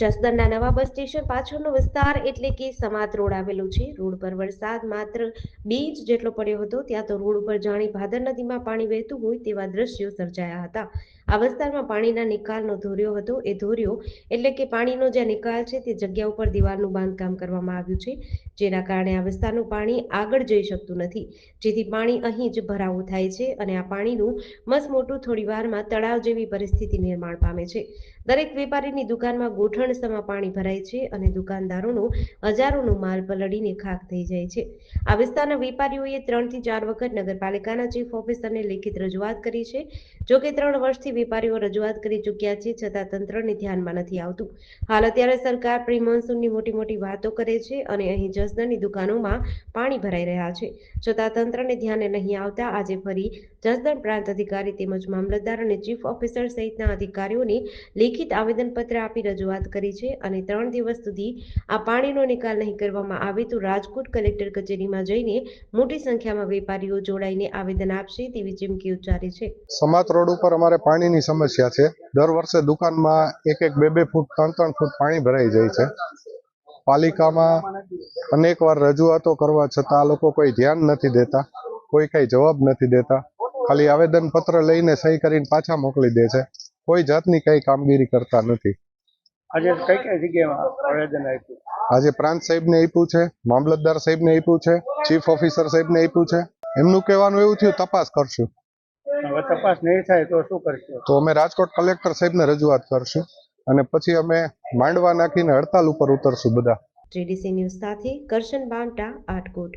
જસદણના નવા bus station પાછળનો વિસ્તાર એટલે કે સમાત રોડ આવેલો છે. રોડ પર વરસાદ માત્ર બે ઇંચ જેટલો પડ્યો હતો, ત્યાં તો રોડ ઉપર જાણી ભાદર નદીમાં પાણી વહેતું હોય તેવા દ્રશ્યો સર્જાયા હતા. આ વિસ્તારમાં પાણીના નિકાલનો ધોર્યો હતો. એ ધોર્યો એટલે કે પાણીનો જે નિકાલ છે તે જગ્યા ઉપર દિવાલનું બાંધકામ કરવામાં આવ્યું છે. જેના કારણે આ વિસ્તારનું પાણી આગળ જઈ શકતું નથી. જેથી પાણી અહીં જ ભરાવું થાય છે અને આ પાણીનું મસમોટું થોડી વારમાં તળાવ જેવી પરિસ્થિતિ નિર્માણ પામે છે. દરેક વેપારીની દુકાનમાં ગોઠણસમાં પાણી ભરાય છે અને દુકાનદારોનો હજારોનો માલ પલળીને ખાક થઈ જાય છે. આ વિસ્તારના વેપારીઓએ ત્રણથી ચાર વખત નગરપાલિકાના ચીફ ઓફિસરને લેખિત રજૂઆત કરી છે. જો કે ત્રણ વર્ષથી વેપારીઓ રજૂઆત કરી ચૂક્યા છે છતાં તંત્રને ધ્યાનમાં નથી આવતું. હાલ અત્યારે સરકાર પ્રી મોન્સૂનની મોટી મોટી વાતો કરે છે અને અહીં જસદણની દુકાનોમાં પાણી ભરાઈ રહ્યા છે. છતાં તંત્રને ધ્યાને નહીં આવતા આજે ફરી જસદણ પ્રાંત અધિકારી તેમજ મામલતદાર અને ચીફ ઓફિસર સહિતના અધિકારીઓને લેખિત આવેદનપત્ર આપી રજૂઆત કરી છે અને ત્રણ દિવસ સુધી આ પાણીનો નિકાલ નહીં કરવામાં આવે તો રાજકોટ કલેક્ટર કચેરીમાં જઈને મોટી સંખ્યામાં વેપારીઓ જોડાઈને આવેદન આપશે તેવી ચીમકી ઉચ્ચારી છે. સમાત રોડ ઉપર અમારે પાણીની સમસ્યા છે. દર વર્ષે દુકાનમાં એક એક બે બે ફૂટ, ત્રણ ત્રણ ફૂટ પાણી ભરાઈ જાય છે. પાલિકામાં અનેક વાર રજૂઆતો કરવા છતાં આ લોકો કોઈ ધ્યાન નથી દેતા, કોઈ કઈ જવાબ નથી દેતા. ખાલી આવેદન પત્ર લઈને સહી કરીને પાછા મોકલી દે છે. કોઈ જાતની કઈ કામગીરી કરતા નથી. આજે કઈ કઈ જગ્યામાં આવેદન આપ્યું? આજે પ્રાંત સાહેબને આપ્યું છે મામલતદાર સાહેબને આપ્યું છે ચીફ ઓફિસર સાહેબને આપ્યું છે. એમનું કહેવાનું એવું થયું તપાસ કરશું. હવે તપાસ નહીં થાય તો શું કરશું? તો અમે રાજકોટ કલેક્ટર સાહેબને રજૂઆત કરશું અને પછી અમે માંડવા નાખીને હડતાલ ઉપર ઉતરશું બધા. જેડીસી ન્યૂઝ સાથે કરશન બાંટા આટકોટ.